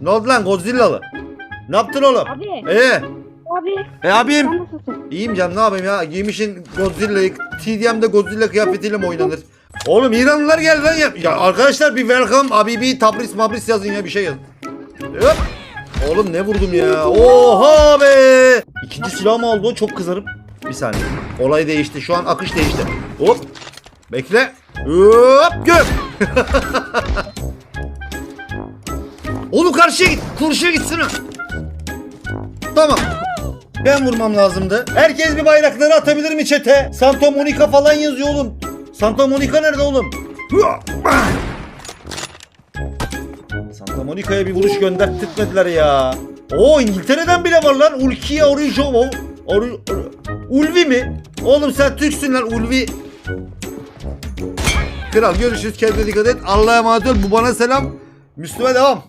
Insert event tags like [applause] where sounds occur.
Ne oldu lan Godzilla'lı? Ne yaptın oğlum? Abi. Ee, Abi. e abim. Sen nasılsın? İyiyim canım ne yapayım ya? Giymişin Godzilla'yı. TDM'de Godzilla kıyafetiyle mi oynanır? Oğlum İranlılar geldi lan ya. Ya arkadaşlar bir welcome abi bir tabris mabris yazın ya bir şey yazın. Hop. Oğlum ne vurdum ya? Oha be! İkinci silahımı aldı o çok kızarım. Bir saniye. Olay değişti. Şu an akış değişti. Hop. Bekle. Hop gör. [laughs] Oğlum karşıya git. Kurşuya gitsene. Tamam. Ben vurmam lazımdı. Herkes bir bayrakları atabilir mi çete? Santa Monica falan yazıyor oğlum. Santa Monica nerede oğlum? Santa Monica'ya bir vuruş gönderttirmediler ya. Oo İngiltere'den bile var lan. Ulkiye Orijovo. Ori, Ori- Ulvi mi? Oğlum sen Türksün lan Ulvi. Kral görüşürüz kendine dikkat et. Allah'a emanet ol. Bu bana selam. Müslüme devam.